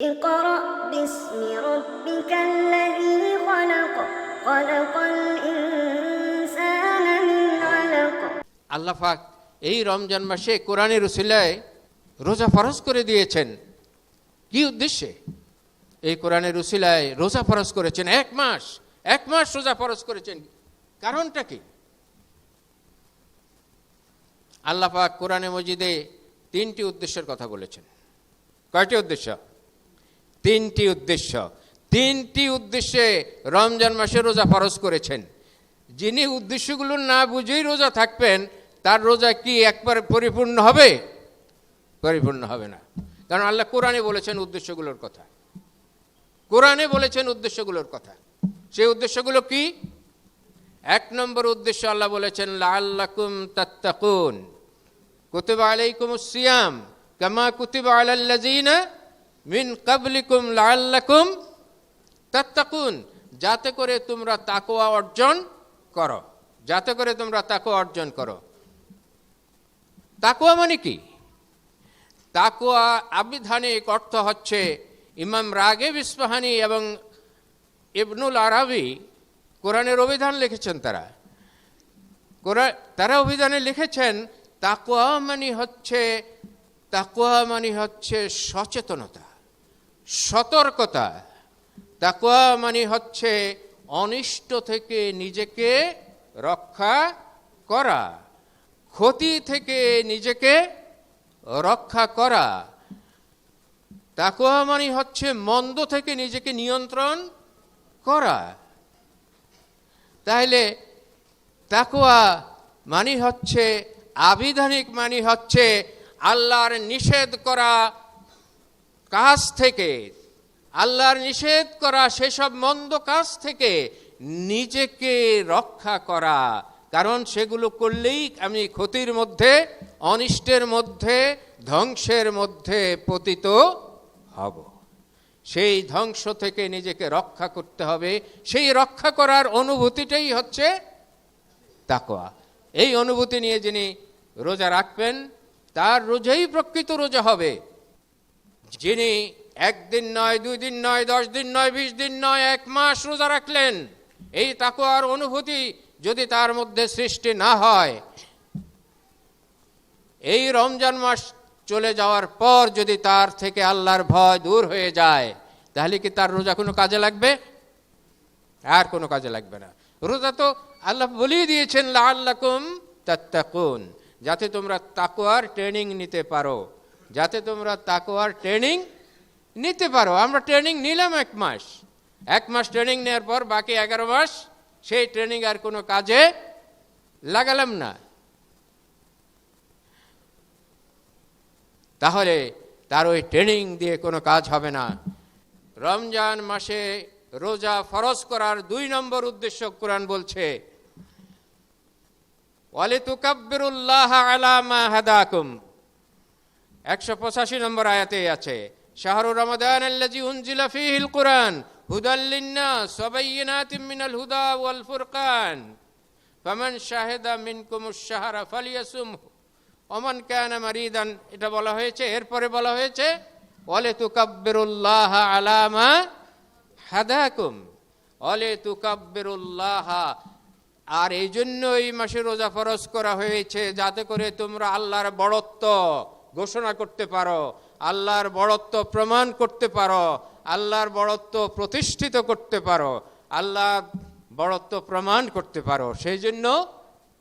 اقرأ باسم ربك الذي خلق خلق الإنسان من علق আল্লাহ পাক এই রমজান মাসে কোরআনের উসিলায় রোজা ফরজ করে দিয়েছেন কি উদ্দেশ্যে এই কোরআনের উসিলায় রোজা ফরজ করেছেন এক মাস এক মাস রোজা ফরজ করেছেন কারণটা কি আল্লাহ পাক কোরআনে মজিদে তিনটি উদ্দেশ্যের কথা বলেছেন কয়টি উদ্দেশ্য তিনটি উদ্দেশ্য। তিনটি উদ্দেশ্যে রমজান মাসে রোজা ফরজ করেছেন। যিনি উদ্দেশ্যগুলো না বুঝেই রোজা থাকবেন, তার রোজা কি একবার পরিপূর্ণ হবে? পরিপূর্ণ হবে না। কারণ আল্লাহ কোরআনে বলেছেন উদ্দেশ্যগুলোর কথা। কোরআনে বলেছেন উদ্দেশ্যগুলোর কথা। সেই উদ্দেশ্যগুলো কি? এক নম্বর উদ্দেশ্য আল্লাহ বলেছেন লাল্লাকুম তাত্তাকুন। কুতিবা আলাইকুম সিয়াম, কামা কুতিবা আলাল্লাযিনা মিন কাবলিকুম লাল্লাকুম তাত্তাকুন, যাতে করে তোমরা তাকোয়া অর্জন করো। যাতে করে তোমরা তাকওয়া অর্জন করো। তাকওয়া মানে কি? তাকওয়া আবিধানিক অর্থ হচ্ছে ইমাম রাগেব ইস্পাহানি এবং ইবনুল আরাবি কোরআনের অভিধান লিখেছেন তারা। কোরআন তারা অভিধানে লিখেছেন, তাকওয়া মানে হচ্ছে, তাকওয়া মানে হচ্ছে সচেতনতা। সতর্কতা। তাকওয়া মানে হচ্ছে অনিষ্ট থেকে নিজেকে রক্ষা করা, ক্ষতি থেকে নিজেকে রক্ষা করা। তাকওয়া মানে হচ্ছে মন্দ থেকে নিজেকে নিয়ন্ত্রণ করা। তাহলে তাকওয়া মানে হচ্ছে, আবিধানিক মানে হচ্ছে আল্লাহর নিষেধ করা কাজ থেকে, আল্লাহর নিষেধ করা সেসব মন্দ কাজ থেকে নিজেকে রক্ষা করা। কারণ সেগুলো করলেই আমি ক্ষতির মধ্যে, অনিষ্টের মধ্যে, ধ্বংসের মধ্যে পতিত হব। সেই ধ্বংস থেকে নিজেকে রক্ষা করতে হবে। সেই রক্ষা করার অনুভূতিটাই হচ্ছে তাকোয়া এই অনুভূতি নিয়ে যিনি রোজা রাখবেন, তার রোজাই প্রকৃত রোজা হবে। যিনি একদিন নয় দুই দিন নয়, দশ দিন নয়, বিশ দিন নয়, এক মাস রোজা রাখলেন, এই তাকোয়ার অনুভূতি যদি তার মধ্যে সৃষ্টি না হয়, এই রমজান মাস চলে যাওয়ার পর যদি তার থেকে আল্লাহর ভয় দূর হয়ে যায়, তাহলে কি তার রোজা কোনো কাজে লাগবে? আর কোনো কাজে লাগবে না। রোজা তো আল্লাহ বলেই দিয়েছেন লাল্লাকুম তাত্তাকুন, যাতে তোমরা তাকোয়ার ট্রেনিং নিতে পারো। যাতে তোমরা তাকোয়ার ট্রেনিং নিতে পারো। আমরা ট্রেনিং নিলাম এক মাস। এক মাস ট্রেনিং নেওয়ার পর বাকি এগারো মাস সেই ট্রেনিং আর কোনো কাজে লাগালাম না। তাহলে তার ওই ট্রেনিং দিয়ে কোনো কাজ হবে না। রমজান মাসে রোজা ফরজ করার দুই নম্বর উদ্দেশ্য কোরআন বলছে ওয়ালি তুকাব্বিরুল্লাহ আলামা হাদাকুম। একশো পঁচাশি নম্বর আয়াতে আছে, শাহরু রমাদান আল্লাজি উনজিলা ফিহিল কুরআন, হুদাল লিন্নাস ওয়া বাইয়িনাতিম মিনাল হুদা ওয়াল ফুরকান, ফামান শাহিদা মিনকুমুশ শাহরা ফালিয়াসুমহু, ওমান কানা মারিদান, এটা বলা হয়েছে, এরপরে বলা হয়েছে ওয়ালি তুকাব্বিরুল্লাহ আলামা হাদাকুম অলে তুকাব্বিরুল্লাহ আর এই জন্য এই মাসে রোজা ফরজ করা হয়েছে, যাতে করে তোমরা আল্লাহর বড়ত্ব ঘোষণা করতে পারো, আল্লাহর বড়ত্ব প্রমাণ করতে পারো, আল্লাহর বড়ত্ব প্রতিষ্ঠিত করতে পারো, আল্লাহর বড়ত্ব প্রমাণ করতে পারো। সেই জন্য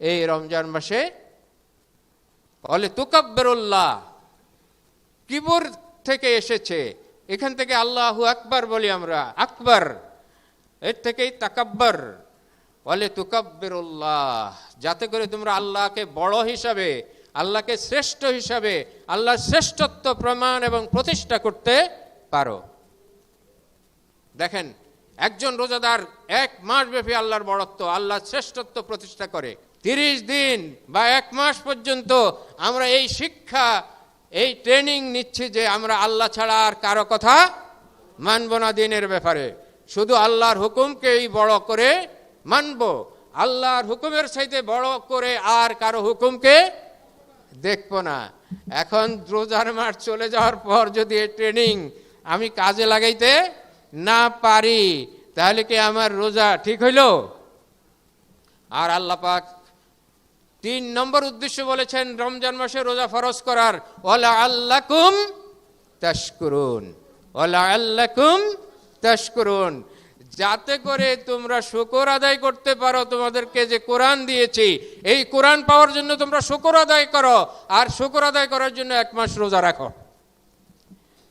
এই রমজান মাসে অলে তুকাব্বিরুল্লাহ, কিবর থেকে এসেছে। এখান থেকে আল্লাহু আকবার বলি আমরা, আকবর। এর থেকেই তাকাব্বর। বলে, তুকাব্বিরুল্লাহ, যাতে করে তোমরা আল্লাহকে বড় হিসাবে আল্লাহকে শ্রেষ্ঠ হিসাবে, আল্লাহর শ্রেষ্ঠত্ব প্রমাণ এবং প্রতিষ্ঠা করতে পারো। দেখেন, একজন রোজাদার এক মাস ব্যাপী আল্লাহর বড়ত্ব আল্লাহর শ্রেষ্ঠত্ব প্রতিষ্ঠা করে। তিরিশ দিন বা এক মাস পর্যন্ত আমরা এই শিক্ষা, এই ট্রেনিং নিচ্ছি যে আমরা আল্লাহ ছাড়া আর কারও কথা মানব না দিনের ব্যাপারে। শুধু আল্লাহর হুকুমকেই বড় করে মানব। আল্লাহর হুকুমের সাথে বড় করে আর কারও হুকুমকে দেখব না। এখন রোজার মাস চলে যাওয়ার পর যদি এই ট্রেনিং আমি কাজে লাগাইতে না পারি, তাহলে কি আমার রোজা ঠিক হইল? আর আল্লাহ পাক তিন নম্বর উদ্দেশ্য বলেছেন, রমজান মাসে রোজা ফরজ করার। ওলা আল্লাকুম তাশকুরুন। ওলা আল্লাকুম তাশকুরুন। যাতে করে তোমরা শুকর আদায় করতে পারো, তোমাদেরকে যে কোরআন দিয়েছি, এই কোরআন পাওয়ার জন্য তোমরা শুকর আদায় করো, আর শুকর আদায় করার জন্য এক মাস রোজা রাখো।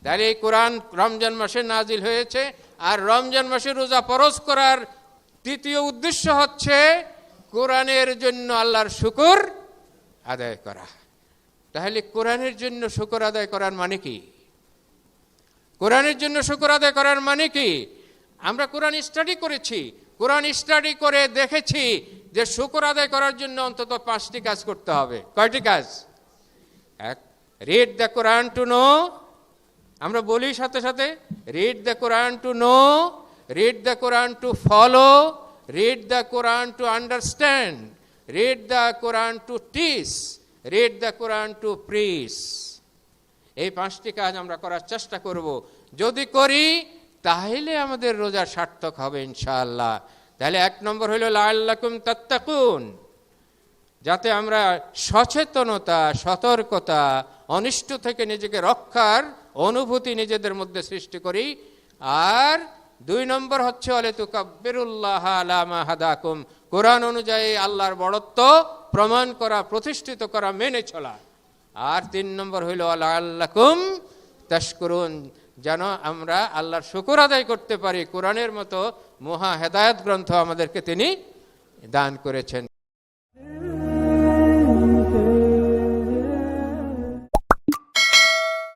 তাহলে এই কোরআন রমজান মাসে নাজিল হয়েছে, আর রমজান মাসে রোজা পরশ করার তৃতীয় উদ্দেশ্য হচ্ছে কোরআনের জন্য আল্লাহর শুকর আদায় করা। তাহলে কোরআনের জন্য শুকর আদায় করার মানে কি? কোরআনের জন্য শুকর আদায় করার মানে কি? আমরা কোরআন স্টাডি করেছি, কোরআন স্টাডি করে দেখেছি যে শুকর আদায় করার জন্য অন্তত পাঁচটি কাজ করতে হবে। কয়টি কাজ? এক read the Quran to know আমরা বলি সাথে সাথে read the Quran to know read the Quran to follow read the Quran to understand read the Quran to teach read the Quran to preach এই পাঁচটি কাজ আমরা করার চেষ্টা করব। যদি করি তাহলে আমাদের রোজা সার্থক হবে ইনশাআল্লাহ। তাহলে এক নম্বর হলো লাল্লাকুম তাত্তাকুন, যাতে আমরা সচেতনতা, সতর্কতা, অনিষ্ট থেকে নিজেকে রক্ষার অনুভূতি নিজেদের মধ্যে সৃষ্টি করি। আর দুই নম্বর হচ্ছে অলে তু কাব্বিরুল্লাহ আলামা হাদাকুম, কোরআন অনুযায়ী আল্লাহর বড়ত্ব প্রমাণ করা, প্রতিষ্ঠিত করা, মেনে চলা। আর তিন নম্বর হইল আল্লাহ আল্লাকুম তাস্করুন যেন আমরা আল্লাহর শুকুর আদায় করতে পারি। কোরআনের মতো মহা হেদায়ত গ্রন্থ আমাদেরকে তিনি দান করেছেন।